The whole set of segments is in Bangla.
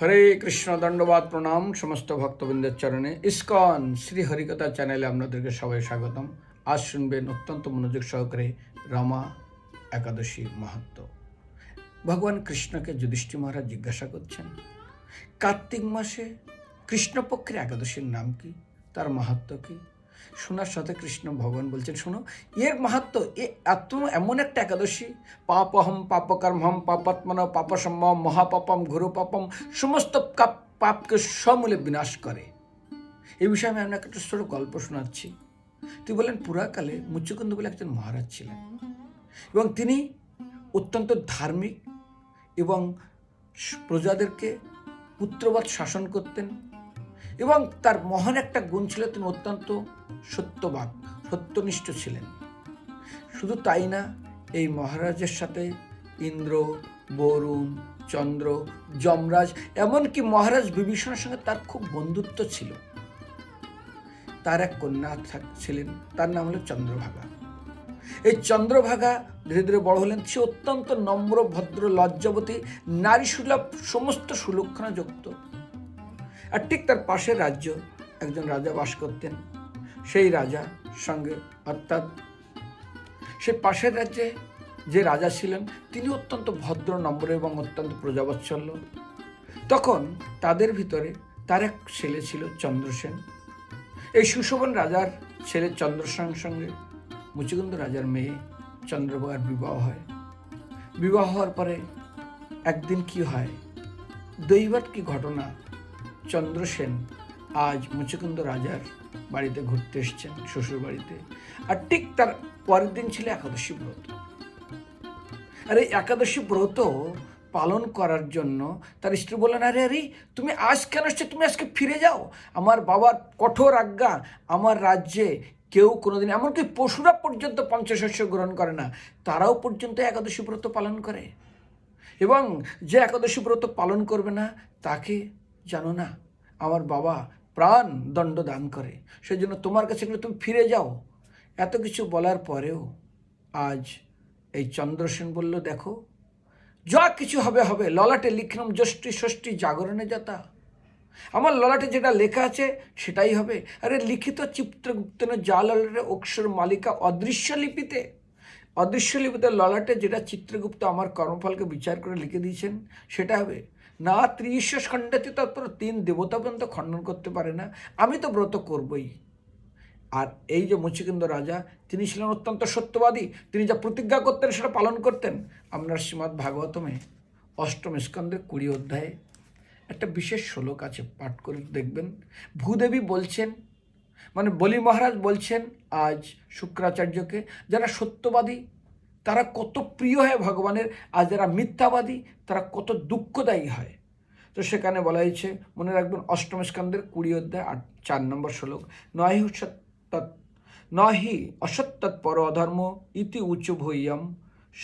হরে কৃষ্ণ দণ্ডবাদ, প্রণাম সমস্ত ভক্তবৃন্দের চরণে। ইস্কন শ্রী হরিকথা চ্যানেলে আপনাদেরকে সবাই স্বাগতম। আজ শুনবেন অত্যন্ত মনোযোগ সহকারে রমা একাদশী মাহাত্ম। ভগবান কৃষ্ণকে যুধিষ্ঠি মহারাজ জিজ্ঞাসা করছেন, কার্তিক মাসে কৃষ্ণপক্ষের একাদশীর নাম কি? তার মাহাত্ম কি? শোনার সাথে কৃষ্ণ ভগবান বলছেন, শোনো, এর মাহাত্ম এ এত এমন একটা একাদশী। পাপহম পাপকর্মহম পাপাত্মন পাপসম্ম মহাপাপম ঘোর পাপম সমস্ত পাপকে সমূলে বিনাশ করে। এই বিষয়ে আমি আপনাকে একটা ছোট গল্প শোনাচ্ছি। তুই বলেন পুরাকালে মুচ্চকুন্দ বলে একজন মহারাজ ছিলেন এবং তিনি অত্যন্ত ধার্মিক এবং প্রজাদেরকে পুত্রবৎ শাসন করতেন এবং তার মহান একটা গুণ ছিল, তিনি অত্যন্ত সত্যবাক সত্যনিষ্ঠ ছিলেন। শুধু তাই না, এই মহারাজের সাথে ইন্দ্র, বরুণ, চন্দ্র, যমরাজ, এমনকি মহারাজ বিভীষণের সঙ্গে তার খুব বন্ধুত্ব ছিল। তার এক কন্যা ছিলেন, তার নাম হলো চন্দ্রভাগা। এই চন্দ্রভাগা ধীরে ধীরে বড় হলেন, সে অত্যন্ত নম্র, ভদ্র, লজ্জাবতী, নারী সুলভ, সমস্ত সুলক্ষণা যুক্ত আর ঠিক তার পাশের রাজ্য একজন রাজা বাস করতেন সেই রাজা সঙ্গে, অর্থাৎ সে পাশের রাজ্যে যে রাজা ছিলেন, তিনি অত্যন্ত ভদ্র, নম্র এবং অত্যন্ত প্রজাবৎসল্য। তখন তাদের ভিতরে তার এক ছেলে ছিল চন্দ্রসেন এই সুশোভন রাজার ছেলে চন্দ্রসেনের সঙ্গে, মুচিকুন্দ রাজার মেয়ে চন্দ্রভাগার বিবাহ হয়। বিবাহ হওয়ার পরে একদিন কি হয় দৈবাত কি ঘটনা চন্দ্রসেন আজ মুচিকুন্দ রাজার বাড়িতে ঘুরতে এসছেন, শ্বশুর বাড়িতে। আর ঠিক তার পরের দিন ছিল একাদশী ব্রত। আর এই একাদশী ব্রত পালন করার জন্য তার স্ত্রী বললেন, আরে আরে, তুমি আজ কেন এসছো? তুমি আজকে ফিরে যাও। আমার বাবার কঠোর আজ্ঞা আমার রাজ্যে কেউ কোনোদিন, এমনকি পশুরা পর্যন্ত পঞ্চশস্য গ্রহণ করে না, তারাও পর্যন্ত একাদশী ব্রত পালন করে। এবং যে একাদশী ব্রত পালন করবে না, তাকে জানো না, আমার বাবা প্রাণ দণ্ড দান করে। সেই জন্য তোমার কাছে তুমি ফিরে যাও। এত কিছু বলার পরেও আজ এই চন্দ্রসেন বলল, দেখো, যা কিছু হবে হবে। ললাটে লিখলাম ষষ্ঠী ষষ্ঠী জাগরণে যাতা। আমার ললাটে যেটা লেখা আছে, সেটাই হবে। আরে, লিখিত চিত্রগুপ্তন যা ললাটে অক্ষর মালিকা অদৃশ্য লিপিতে। অদৃশ্য লিপিতে ললাটে যেটা চিত্রগুপ্ত আমার কর্মফলকে বিচার করে লিখে দিয়েছেন, সেটা হবে না ত্রিশ খণ্ডাতে তারপর তিন দেবতা পর্যন্ত খণ্ডন করতে পারে না। আমি তো ব্রত করবই। আর এই যে মুচিকুন্দ রাজা, তিনি ছিলেন অত্যন্ত সত্যবাদী। তিনি যা প্রতিজ্ঞা করতেন, সেটা পালন করতেন। আপনার শ্রীমৎ ভাগবতমে অষ্টম স্কন্ধের কুড়ি অধ্যায়ে একটা বিশেষ শ্লোক আছে, পাঠ করে দেখবেন। ভূদেবী বলছেন মানে বলি মহারাজ বলছেন আজ শুক্রাচার্যকে, যারা সত্যবাদী তারা কত প্রিয় হয় ভগবানের, আর যারা মিথ্যাবাদী, তারা কত দুঃখদায়ী হয়। তো সেখানে বলা হয়েছে, মনে রাখবেন, অষ্টম স্কন্ধের কুড়ি অধ্যায় আট চার নম্বর শ্লোক নহি সত্তৎ নহি অসত্তৎ পর অধর্ম ইতি উচ্চ ভৈয়ম,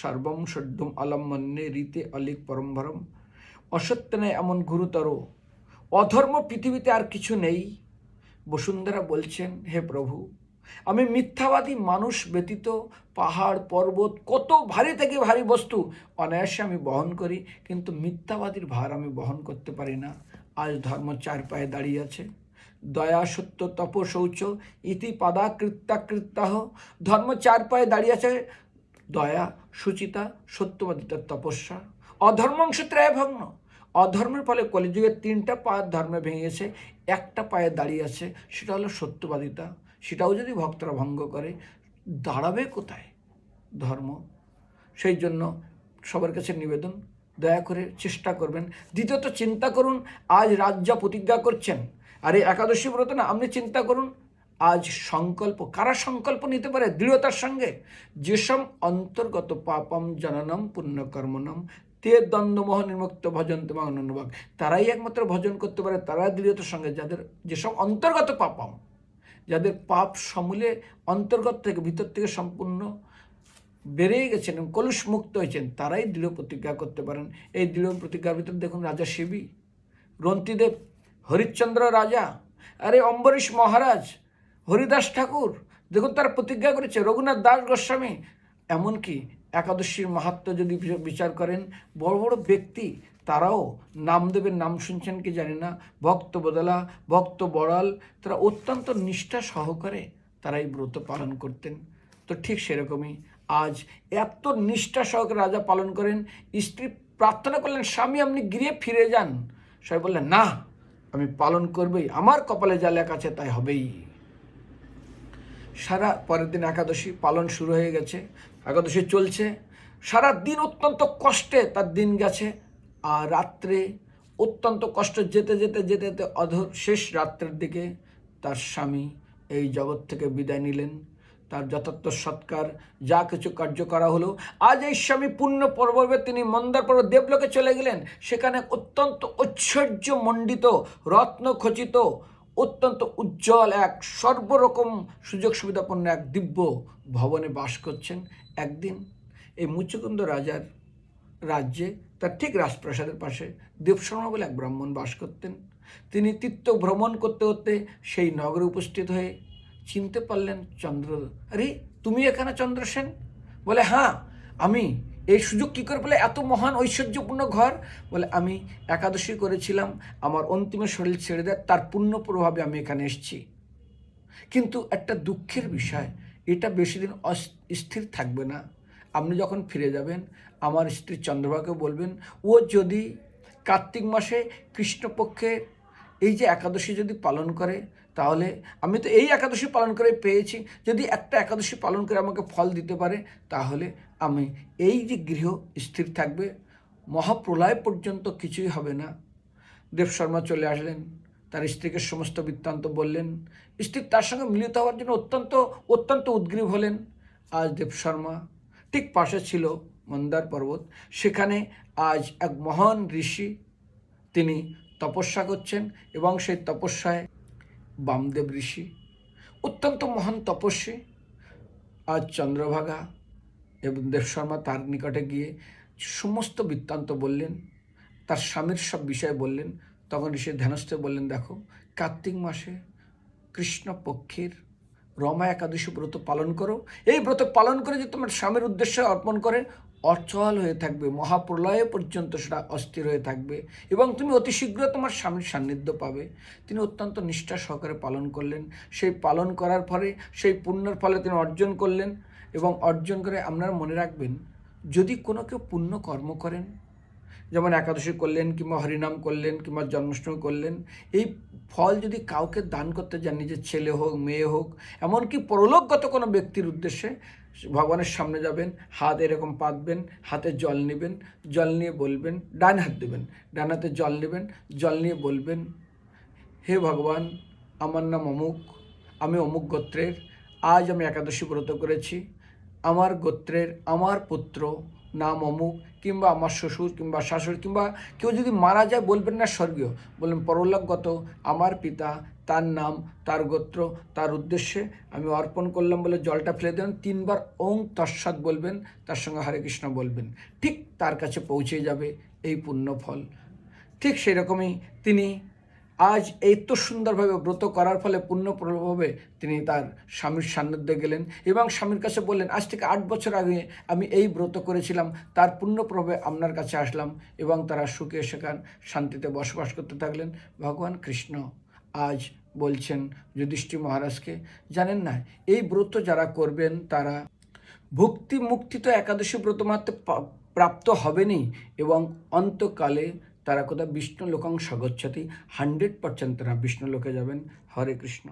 সর্বম সদ্যম অলম মন্যে রীতে অলিক পরম্বরম অসত্য নেই এমন গুরুতর, অধর্ম পৃথিবীতে আর কিছু নেই। বসুন্ধরা বলছেন, হে প্রভু আমি মিথ্যাবাদী মানুষ ব্যতীত পাহাড়, পর্বত, কত ভারী থেকে ভারী বস্তু অনায়াসে আমি বহন করি, কিন্তু মিথ্যাবাদীর ভার আমি বহন করতে পারি না। আজ ধর্ম চার পায়ে দাঁড়িয়ে আছে। দয়া, সত্য তপ শৌচ ইতি পাদাকৃত্যাকৃত্যাহ ধর্ম চার পায়ে দাঁড়িয়ে আছে। দয়া, সুচিতা সত্যবাদিতার তপস্যা। অধর্মাংশ ত্রয় ভগ্ন। অধর্মের ফলে কলিযুগের তিনটা পা ধর্মে ভেঙেছে একটা পায়ে দাঁড়িয়ে আছে, সেটা হলো সত্যবাদিতা। সেটাও যদি ভক্তরা ভঙ্গ করে, দাঁড়াবে কোথায় ধর্ম? সেই জন্য সবার কাছে নিবেদন, দয়া করে চেষ্টা করবেন। দ্বিতীয়ত চিন্তা করুন, আজ রাজ্য প্রতিজ্ঞা করছেন, আর এই একাদশী ব্রত না, আপনি চিন্তা করুন, আজ সংকল্প, কারা সংকল্প নিতে পারে দৃঢ়তার সঙ্গে? যেসব অন্তর্গত পাপম জননম পুণ্যকর্মনম, তে দ্বন্দ্বমোহ নির্মুক্ত ভজন তোমার অনন্যবাগ তারাই একমাত্র ভজন করতে পারে তারা দৃঢ়তার সঙ্গে, যাদের যেসব অন্তর্গত পাপম যাদের পাপ সমূলে অন্তর্গত থেকে, ভিতর থেকে সম্পূর্ণ বেড়েই গেছেন এবং কলুষ মুক্ত হয়েছেন, তারাই দৃঢ় প্রতিজ্ঞা করতে পারেন। এই দৃঢ় প্রতিজ্ঞার ভিতরে দেখুন, রাজা শিবি রন্তিদেব হরিশ্চন্দ্র রাজা, আরে অম্বরীশ মহারাজ, হরিদাস ঠাকুর, দেখুন তারা প্রতিজ্ঞা করেছে, রঘুনাথ দাস গোস্বামী। এমনকি একাদশীর মাহাত্ম যদি বিচার করেন, বড় বড় ব্যক্তি তারাও নামদেবের নাম শুনছেন কি জানি না, ভক্ত বদলা, ভক্ত বড়াল, তারা অত্যন্ত নিষ্ঠা সহকারে তারা এই ব্রত পালন করতেন। তো ঠিক সেরকমই আজ এত নিষ্ঠা সহকারে রাজা পালন করেন, স্ত্রী প্রার্থনা করলেন, স্বামী, আপনি গৃহে ফিরে যান। সবাই বললেন, না, আমি পালন করবই, আমার কপালে যা লেখা আছে তাই হবেই। সারা পরের দিন একাদশী পালন শুরু হয়ে গেছে। একাদশী চলছে। সারা দিন অত্যন্ত কষ্টে তার দিন গেছে। আর রাত্রে অত্যন্ত কষ্ট যেতে যেতে যেতে যেতে অধর শেষ রাত্রের দিকে তার স্বামী এই জগৎ থেকে বিদায় নিলেন। তার যথার্থ সৎকার, যা কিছু কার্য করা হলো। আজ এই স্বামী পূর্ণ পর্বে তিনি মন্দার পর্ব দেবলোকে চলে গেলেন। সেখানে অত্যন্ত ঐশ্বর্য মণ্ডিত, রত্ন খচিত, অত্যন্ত উজ্জ্বল এক সর্বরকম সুযোগ সুবিধাপন্ন এক দিব্য ভবনে বাস করছেন। একদিন এই মুচকুন্দ রাজার রাজ্যে তার ঠিক রাজপ্রাসাদের পাশে দেবশর্মা বলে এক ব্রাহ্মণ বাস করতেন। তিনি তীর্থ ভ্রমণ করতে করতে সেই নগরে উপস্থিত হয়ে চিনতে পারলেন চন্দ্র, আরে, তুমি এখানে চন্দ্রসেন বলে হ্যাঁ আমি। এই সুযোগ কী করে বলে এত মহান ঐশ্বর্যপূর্ণ ঘর? বলে, আমি একাদশী করেছিলাম, আমার অন্তিম শরীর ছেড়ে দেয়, তার পূর্ণ প্রভাবে আমি এখানে এসেছি। কিন্তু একটা দুঃখের বিষয় এটা বেশি দিন স্থির থাকবে না। আপনি যখন ফিরে যাবেন, আমার স্ত্রী চন্দ্রবাকে বলবেন, ও যদি কার্তিক মাসে কৃষ্ণপক্ষে এই যে একাদশী যদি পালন করে, তাহলে আমি তো এই একাদশী পালন করে পেয়েছি। যদি একটা একাদশী পালন করে আমাকে ফল দিতে পারে, তাহলে আমি এই যে গৃহ স্থির থাকবে, মহাপ্রলয় পর্যন্ত কিছুই হবে না। দেব শর্মা চলে আসলেন। তার স্ত্রীকে সমস্ত বৃত্তান্ত বললেন। স্ত্রী তার সঙ্গে মিলিত হওয়ার জন্য অত্যন্ত অত্যন্ত উদ্গ্রীব হলেন। আজ দেব শর্মা ঠিক পাশে ছিল মন্দার পর্বত। সেখানে আজ এক মহান ঋষি। তিনি তপস্যা করছেন এবং সেই তপস্যায় বামদেব ঋষি, অত্যন্ত মহান তপস্বী। আজ চন্দ্রভাগা এবং দেব শর্মা তার নিকটে গিয়ে সমস্ত বৃত্তান্ত বললেন। তার স্বামীর সব বিষয়ে বললেন। তখন ঋষি ধ্যানস্থ বললেন, দেখো, কার্তিক মাসে কৃষ্ণ পক্ষের রমা একাদশী ব্রত পালন করো। এই ব্রত পালন করে যে তোমার স্বামীর উদ্দেশ্যে অর্পণ করে অচল হয়ে থাকবে, মহাপ্রলয়ে পর্যন্ত সেটা অস্থির হয়ে থাকবে এবং তুমি অতি শীঘ্র তোমার স্বামীর সান্নিধ্য পাবে। তিনি অত্যন্ত নিষ্ঠা সহকারে পালন করলেন। সেই পালন করার ফলে সেই পুণ্যের ফলে তিনি অর্জন করলেন এবং অর্জন করে আপনারা মনে রাখবেন, যদি কোনো কেউ পুণ্য কর্ম করেন যেমন একাদশী করলেন কিংবা হরিনাম করলেন কিংবা জন্মাষ্টমী করলেন, এই ফল যদি কাউকে দান করতে যান, নিজের ছেলে হোক, মেয়ে হোক, এমনকি পরলোকগত কোনো ব্যক্তির উদ্দেশ্যে ভগবানের সামনে যাবেন, হাত এরকম পাতবেন, হাতে জল নেবেন, জল নিয়ে বলবেন, ডান হাত দেবেন, ডান হাতে জল নেবেন, জল নিয়ে বলবেন, হে ভগবান, আমার নাম অমুক, আমি অমুক গোত্রের, আজ আমি একাদশী ব্রত করেছি, আমার গোত্রের, আমার পুত্র নাম অমুক কিংবা আমার শ্বশুর কিংবা শাশুড়ি কিংবা কেউ যদি মারা যায় বলবেন না স্বর্গীয়, বলবেন পরলোকগত আমার পিতা, তার নাম, তার গোত্র, তার উদ্দেশ্যে আমি অর্পণ করলাম বলে জলটা ফেলে দেবেন তিনবার ওং তৎসাৎ বলবেন, তার সঙ্গে হরে কৃষ্ণ বলবেন। ঠিক তার কাছে পৌঁছে যাবে এই পুণ্য ফল ঠিক সেরকমই তিনি আজ এই তো সুন্দরভাবে ব্রত করার ফলে পূর্ণ প্রভাবে তিনি তার স্বামীর সান্নিধ্যে গেলেন এবং স্বামীর কাছে বললেন, আজ থেকে আট বছর আগে আমি এই ব্রত করেছিলাম, তার পুণ্য প্রভাবে আপনার কাছে আসলাম এবং তারা সুখে সেখান শান্তিতে বসবাস করতে থাকলেন। ভগবান কৃষ্ণ আজ বলছেন যুধিষ্ঠির মহারাজকে, জানেন না, এই ব্রত যারা করবেন তারা ভক্তি মুক্তি তো একাদশী ব্রত মাত্র প্রাপ্ত হবেনি এবং অন্তকালে তারা কোথাও বিষ্ণু লোকাং গচ্ছতি হান্ড্রেড পার্সেন্ট তারা বিষ্ণু লোকে যাবেন। হরে কৃষ্ণ।